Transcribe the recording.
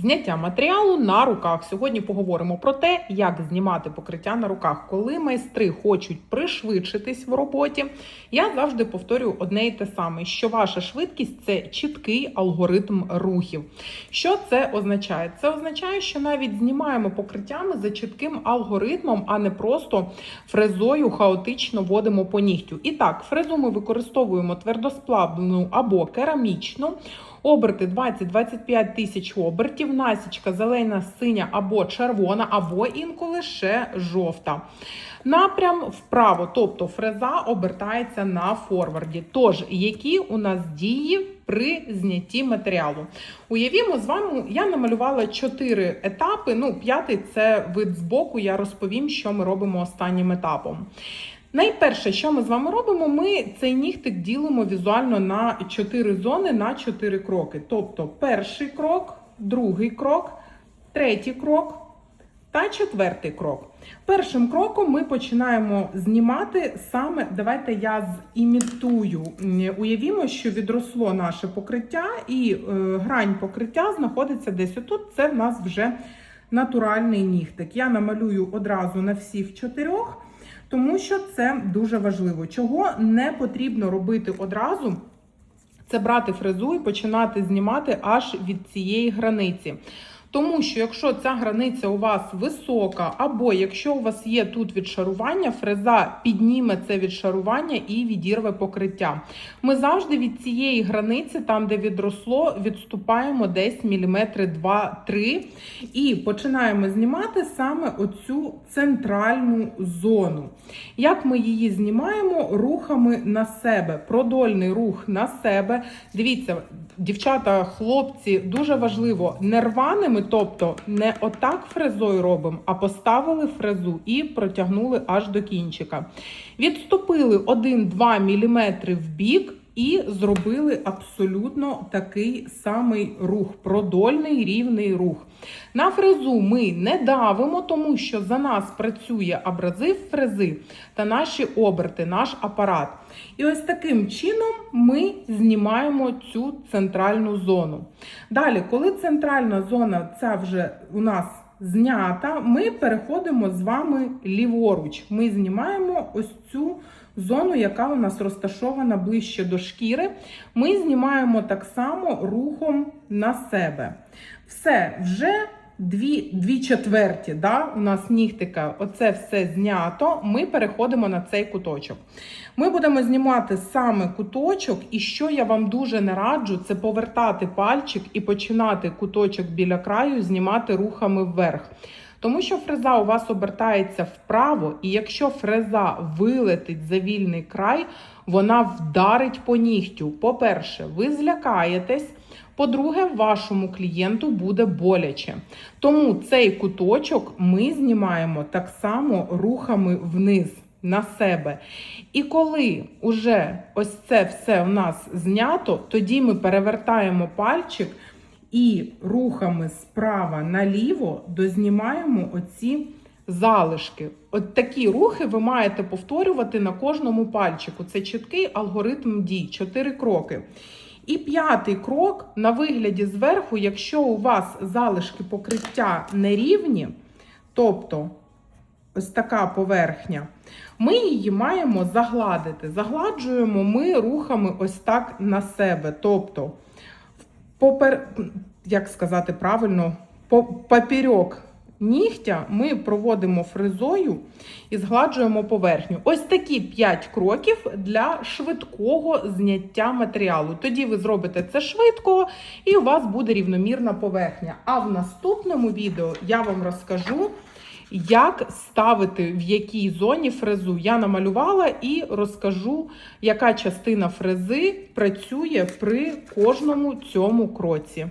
Зняття матеріалу на руках. Сьогодні поговоримо про те, як знімати покриття на руках. Коли майстри хочуть пришвидшитись в роботі, я завжди повторюю одне і те саме: що ваша швидкість це чіткий алгоритм рухів. Що це означає? Це означає, що навіть знімаємо покриттями за чітким алгоритмом, а не просто фрезою хаотично водимо по нігтю. І так, фрезу ми використовуємо твердосплавлену або керамічну. Оберти 20-25 тисяч обертів, насічка зелена, синя або червона, або інколи ще жовта. Напрям вправо, тобто фреза обертається на форварді. Тож, які у нас дії при знятті матеріалу? Уявімо, з вами я намалювала чотири етапи. Ну, п'ятий це вид збоку. Я розповім, що ми робимо останнім етапом. Найперше, що ми з вами робимо, ми цей нігтик ділимо візуально на чотири зони на чотири кроки. Тобто перший крок, другий крок, третій крок та четвертий крок. Першим кроком ми починаємо знімати саме, давайте я зімітую. Уявімо, що відросло наше покриття, і е, грань покриття знаходиться десь отут. Це в нас вже натуральний нігтик. Я намалюю одразу на всіх чотирьох. Тому що це дуже важливо. Чого не потрібно робити одразу, це брати фрезу і починати знімати аж від цієї границі. Тому що якщо ця границя у вас висока, або якщо у вас є тут відшарування, фреза підніме це відшарування і відірве покриття. Ми завжди від цієї границі, там де відросло, відступаємо десь міліметри 2-3 і починаємо знімати саме оцю центральну зону. Як ми її знімаємо рухами на себе, продольний рух на себе. Дивіться, дівчата, хлопці, дуже важливо не рваними, тобто не отак фрезою робимо, а поставили фрезу і протягнули аж до кінчика. Відступили 1-2 мм в бік. І зробили абсолютно такий самий рух, продольний рівний рух. На фрезу ми не давимо, тому що за нас працює абразив фрези та наші оберти, наш апарат. І ось таким чином ми знімаємо цю центральну зону. Далі, коли центральна зона ця вже у нас знята, ми переходимо з вами ліворуч. Ми знімаємо ось цю зону, яка у нас розташована ближче до шкіри. Ми знімаємо так само рухом на себе. Все, вже дві дві четверті. да, У нас нігтика, оце все знято. Ми переходимо на цей куточок. Ми будемо знімати саме куточок, і що я вам дуже не раджу, це повертати пальчик і починати куточок біля краю знімати рухами вверх. Тому що фреза у вас обертається вправо, і якщо фреза вилетить за вільний край, вона вдарить по нігтю. По-перше, ви злякаєтесь. По-друге, вашому клієнту буде боляче. Тому цей куточок ми знімаємо так само рухами вниз на себе. І коли уже ось це все у нас знято, тоді ми перевертаємо пальчик і рухами справа наліво дознімаємо оці залишки. От такі рухи ви маєте повторювати на кожному пальчику. Це чіткий алгоритм дій, чотири кроки. І п'ятий крок на вигляді зверху, якщо у вас залишки покриття нерівні, тобто ось така поверхня, ми її маємо загладити. Загладжуємо ми рухами ось так на себе. Тобто, попер... як сказати правильно, поперек нігтя ми проводимо фрезою і згладжуємо поверхню. Ось такі 5 кроків для швидкого зняття матеріалу. Тоді ви зробите це швидко, і у вас буде рівномірна поверхня. А в наступному відео я вам розкажу. Як ставити в якій зоні фрезу я намалювала і розкажу, яка частина фрези працює при кожному цьому кроці.